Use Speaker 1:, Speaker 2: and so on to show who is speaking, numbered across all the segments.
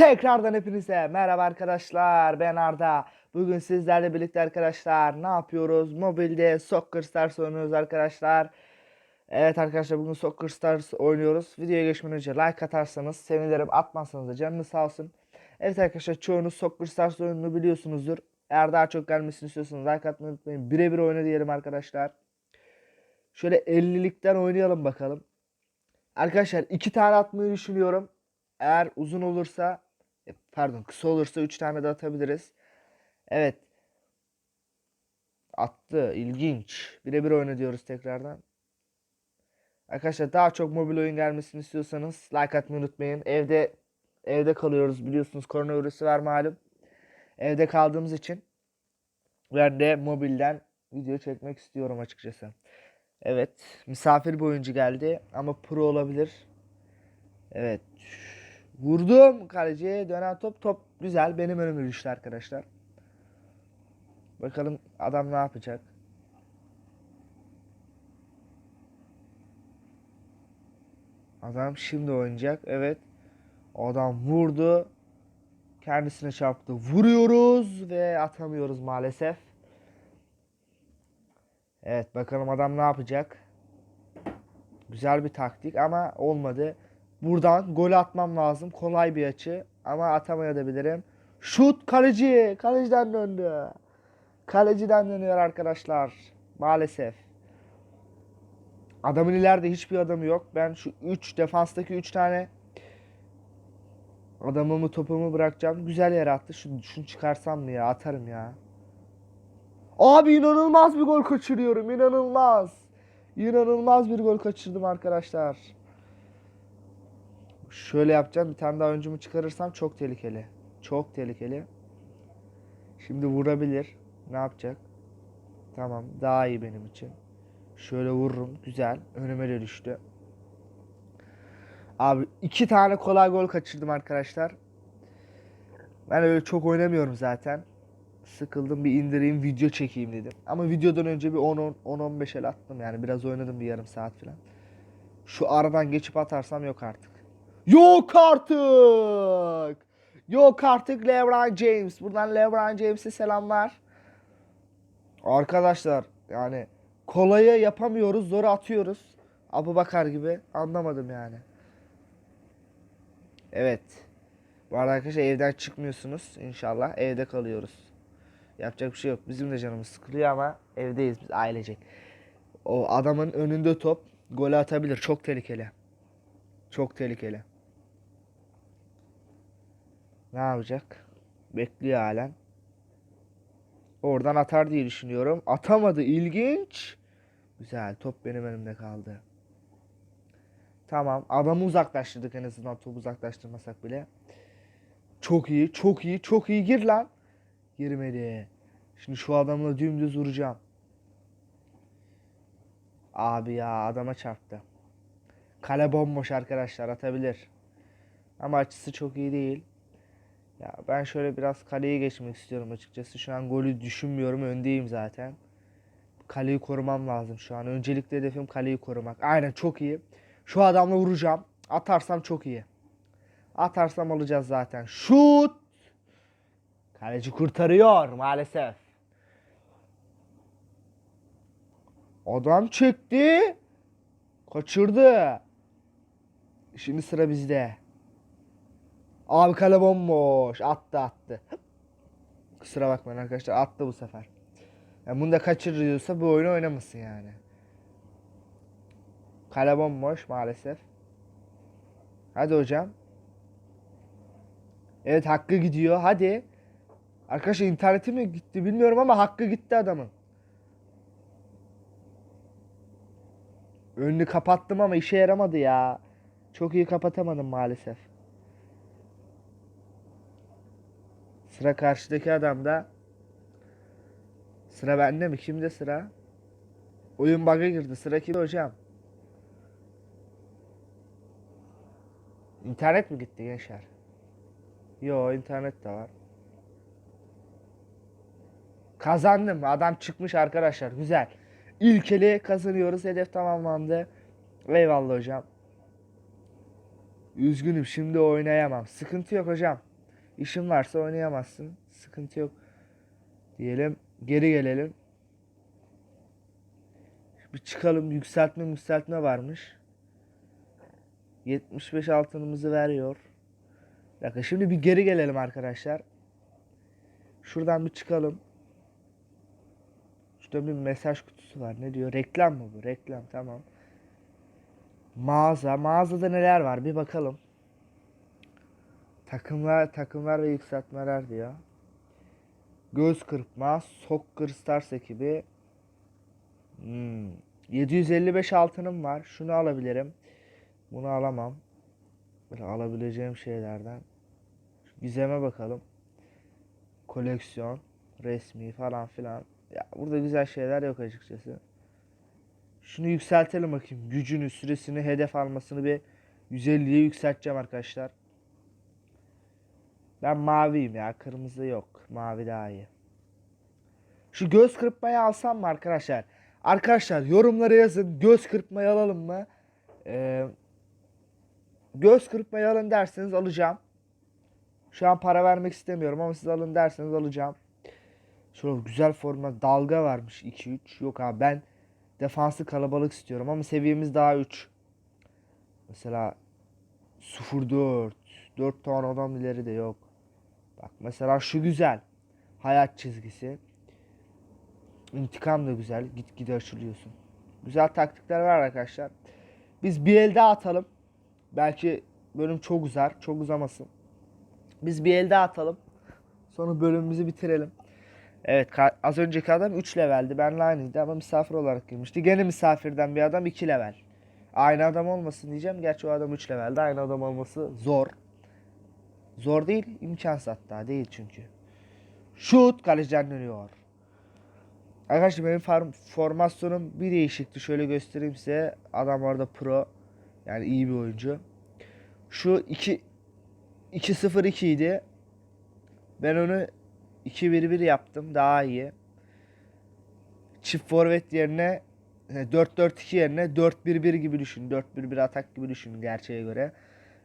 Speaker 1: Tekrardan hepinize merhaba arkadaşlar ben Arda. Bugün sizlerle birlikte arkadaşlar ne yapıyoruz? Mobilde Soccer Stars oynuyoruz arkadaşlar. Evet arkadaşlar bugün Soccer Stars oynuyoruz. Videoya geçmeden önce like atarsanız sevinirim. Atmazsanız da canınız sağ olsun. Evet arkadaşlar çoğunuz Soccer Stars oyununu biliyorsunuzdur. Eğer daha çok gelmesini istiyorsanız like atmayı unutmayın. Birebir oyna diyelim arkadaşlar. Şöyle 50'likten oynayalım bakalım. Arkadaşlar iki tane atmayı düşünüyorum. Eğer uzun olursa pardon kısa olursa 3 tane de atabiliriz. Evet. Attı. ilginç. Birebir oyna diyoruz tekrardan. Arkadaşlar daha çok mobil oyun gelmesini istiyorsanız like atmayı unutmayın. Evde evde kalıyoruz biliyorsunuz koronavirüsü var malum. Evde kaldığımız için ben de mobilden video çekmek istiyorum açıkçası. Evet, misafir bir oyuncu geldi ama pro olabilir. Evet. Vurdum kaleciye dönen top top güzel benim önüme düştü arkadaşlar. Bakalım adam ne yapacak. Adam şimdi oynayacak. Evet. Adam vurdu. Kendisine çarptı. Vuruyoruz ve atamıyoruz maalesef. Evet bakalım adam ne yapacak. Güzel bir taktik ama olmadı. Buradan gol atmam lazım. Kolay bir açı ama atamayabilirim. Şut kaleci. Kaleciden döndü. Kaleciden dönüyor arkadaşlar. Maalesef. Adamın ileride hiçbir adamı yok. Ben şu 3 defanstaki 3 tane adamımı topumu bırakacağım. Güzel yere attı. Şunu, şunu çıkarsam mı ya? Atarım ya. Abi inanılmaz bir gol kaçırıyorum. İnanılmaz. İnanılmaz bir gol kaçırdım arkadaşlar. Şöyle yapacağım. Bir tane daha oyuncumu çıkarırsam çok tehlikeli. Çok tehlikeli. Şimdi vurabilir. Ne yapacak? Tamam. Daha iyi benim için. Şöyle vururum. Güzel. Önüme de düştü. Abi iki tane kolay gol kaçırdım arkadaşlar. Ben öyle çok oynamıyorum zaten. Sıkıldım bir indireyim video çekeyim dedim. Ama videodan önce bir 10-15 el attım yani biraz oynadım bir yarım saat falan. Şu aradan geçip atarsam yok artık. Yok artık. Yok artık LeBron James. Buradan LeBron James'e selamlar. Arkadaşlar yani kolayı yapamıyoruz, zoru atıyoruz. Abu Bakar gibi anlamadım yani. Evet. Bu arada arkadaşlar evden çıkmıyorsunuz inşallah. Evde kalıyoruz. Yapacak bir şey yok. Bizim de canımız sıkılıyor ama evdeyiz biz ailecek. O adamın önünde top gol atabilir. Çok tehlikeli. Çok tehlikeli. Ne yapacak? Bekliyor halen. Oradan atar diye düşünüyorum. Atamadı. İlginç. Güzel. Top benim önümde kaldı. Tamam. Adamı uzaklaştırdık en azından. Topu uzaklaştırmasak bile. Çok iyi. Çok iyi. Çok iyi. Gir lan. Girmedi. Şimdi şu adamla dümdüz vuracağım. Abi ya adama çarptı. Kale bomboş arkadaşlar atabilir. Ama açısı çok iyi değil. Ya ben şöyle biraz kaleyi geçmek istiyorum açıkçası. Şu an golü düşünmüyorum. Öndeyim zaten. Kaleyi korumam lazım şu an. Öncelikle hedefim kaleyi korumak. Aynen çok iyi. Şu adamla vuracağım. Atarsam çok iyi. Atarsam alacağız zaten. Şut! Kaleci kurtarıyor maalesef. Adam çekti. Kaçırdı. Şimdi sıra bizde. Abi kale bomboş. Attı attı. Kusura bakmayın arkadaşlar. Attı bu sefer. Yani bunu da kaçırıyorsa bu oyunu oynamasın yani. Kale bomboş maalesef. Hadi hocam. Evet hakkı gidiyor. Hadi. Arkadaşlar interneti mi gitti bilmiyorum ama hakkı gitti adamın. Önünü kapattım ama işe yaramadı ya. Çok iyi kapatamadım maalesef. Sıra karşıdaki adamda. Sıra bende mi? Kimde sıra? Oyun bug'a girdi. Sıra kimde hocam? İnternet mi gitti gençler? Yo internet de var. Kazandım. Adam çıkmış arkadaşlar. Güzel. İlkeli kazanıyoruz. Hedef tamamlandı. Eyvallah hocam. Üzgünüm şimdi oynayamam. Sıkıntı yok hocam. İşin varsa oynayamazsın. Sıkıntı yok. Diyelim geri gelelim. Bir çıkalım yükseltme yükseltme varmış. 75 altınımızı veriyor. Bir şimdi bir geri gelelim arkadaşlar. Şuradan bir çıkalım. Şurada bir mesaj kutusu var. Ne diyor? Reklam mı bu? Reklam tamam. Mağaza. Mağazada neler var? Bir bakalım. Takımlar, takımlar ve yükseltmeler diyor. Göz kırpma, Soccer Stars ekibi. Hmm. 755 altınım var. Şunu alabilirim. Bunu alamam. Böyle alabileceğim şeylerden. Şu bakalım. Koleksiyon, resmi falan filan. Ya burada güzel şeyler yok açıkçası. Şunu yükseltelim bakayım. Gücünü, süresini, hedef almasını bir 150'ye yükselteceğim arkadaşlar. Ben maviyim ya. Kırmızı yok. Mavi daha iyi. Şu göz kırpmayı alsam mı arkadaşlar? Arkadaşlar yorumlara yazın. Göz kırpmayı alalım mı? Ee, göz kırpmayı alın derseniz alacağım. Şu an para vermek istemiyorum ama siz alın derseniz alacağım. Şöyle güzel forma dalga varmış 2-3. Yok abi ben defansı kalabalık istiyorum ama seviyemiz daha 3. Mesela 0-4. 4 tane adam ileri de yok. Bak mesela şu güzel. Hayat çizgisi. İntikam da güzel. Gitgide açılıyorsun. Güzel taktikler var arkadaşlar. Biz bir elde atalım. Belki bölüm çok uzar. Çok uzamasın. Biz bir elde atalım. Sonra bölümümüzü bitirelim. Evet az önceki adam 3 leveldi. Benle aynıydı ama misafir olarak girmişti. Gene misafirden bir adam 2 level. Aynı adam olmasın diyeceğim. Gerçi o adam 3 levelde. Aynı adam olması zor. Zor değil, imkansız hatta değil çünkü. Şut kaleciden dönüyor. Arkadaşlar benim farm- formasyonum bir değişikti. Şöyle göstereyim size. Adam orada pro. Yani iyi bir oyuncu. Şu 2 2-0-2 idi. Ben onu 2-1-1 yaptım. Daha iyi. Çift forvet yerine 4-4-2 yerine 4-1-1 gibi düşün. 4-1-1 atak gibi düşün gerçeğe göre.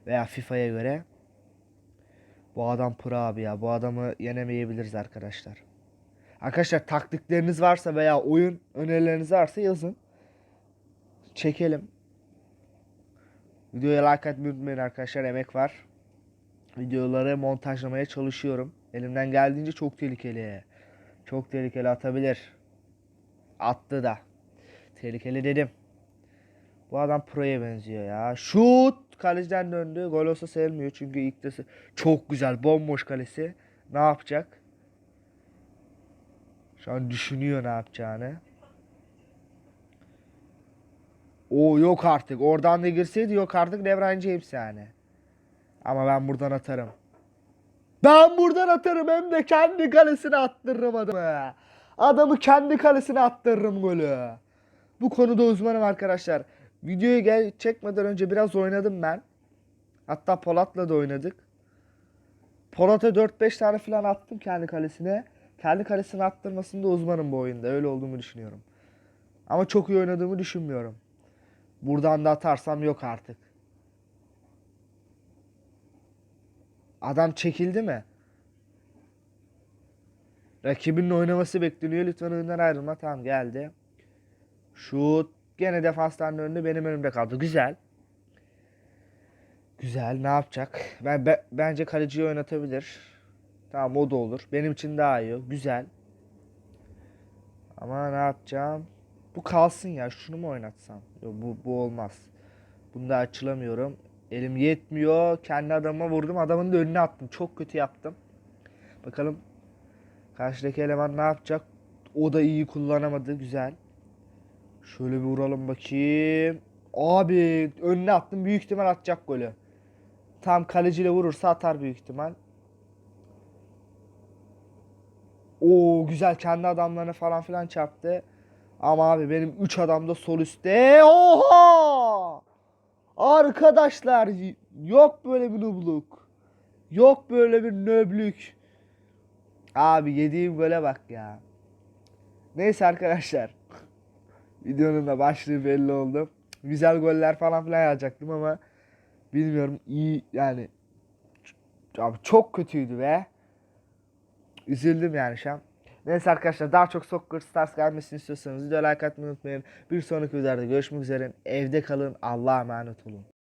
Speaker 1: Veya FIFA'ya göre. Bu adam pro abi ya. Bu adamı yenemeyebiliriz arkadaşlar. Arkadaşlar taktikleriniz varsa veya oyun önerileriniz varsa yazın. Çekelim. Videoya like atmayı unutmayın arkadaşlar. Emek var. Videoları montajlamaya çalışıyorum. Elimden geldiğince çok tehlikeli. Çok tehlikeli atabilir. Attı da. Tehlikeli dedim. Bu adam pro'ya benziyor ya. Şut! Kaleciden döndü. Gol olsa sayılmıyor çünkü ilk de çok güzel. Bomboş kalesi. Ne yapacak? Şu an düşünüyor ne yapacağını. O yok artık. Oradan da girseydi yok artık LeBron James yani. Ama ben buradan atarım. Ben buradan atarım hem de kendi kalesine attırırım adamı. Adamı kendi kalesine attırırım golü. Bu konuda uzmanım arkadaşlar. Videoyu gel çekmeden önce biraz oynadım ben. Hatta Polat'la da oynadık. Polat'a 4-5 tane falan attım kendi kalesine. Kendi kalesine attırmasında uzmanım bu oyunda. Öyle olduğumu düşünüyorum. Ama çok iyi oynadığımı düşünmüyorum. Buradan da atarsam yok artık. Adam çekildi mi? Rakibinin oynaması bekleniyor. Lütfen oyundan ayrılma. Tamam geldi. Şut. Gene defanstan döndü. Benim önümde kaldı. Güzel. Güzel. Ne yapacak? Ben, be- bence kaleciyi oynatabilir. Tamam o da olur. Benim için daha iyi. Güzel. Ama ne yapacağım? Bu kalsın ya. Şunu mu oynatsam? Yok bu, bu olmaz. Bunda açılamıyorum. Elim yetmiyor. Kendi adama vurdum. Adamın da önüne attım. Çok kötü yaptım. Bakalım karşıdaki eleman ne yapacak? O da iyi kullanamadı. Güzel. Şöyle bir vuralım bakayım. Abi önüne attım. Büyük ihtimal atacak golü. Tam kaleciyle vurursa atar büyük ihtimal. Oo güzel kendi adamlarına falan filan çarptı. Ama abi benim 3 adam da sol üstte. Oha! Arkadaşlar yok böyle bir nubluk. Yok böyle bir nöblük. Abi yediğim gole bak ya. Neyse arkadaşlar. Videonun da başlığı belli oldu. Güzel goller falan filan yazacaktım ama bilmiyorum iyi yani Abi çok kötüydü be. Üzüldüm yani şu an. Neyse arkadaşlar daha çok Soccer Stars gelmesini istiyorsanız videoya like atmayı unutmayın. Bir sonraki videoda görüşmek üzere. Evde kalın. Allah'a emanet olun.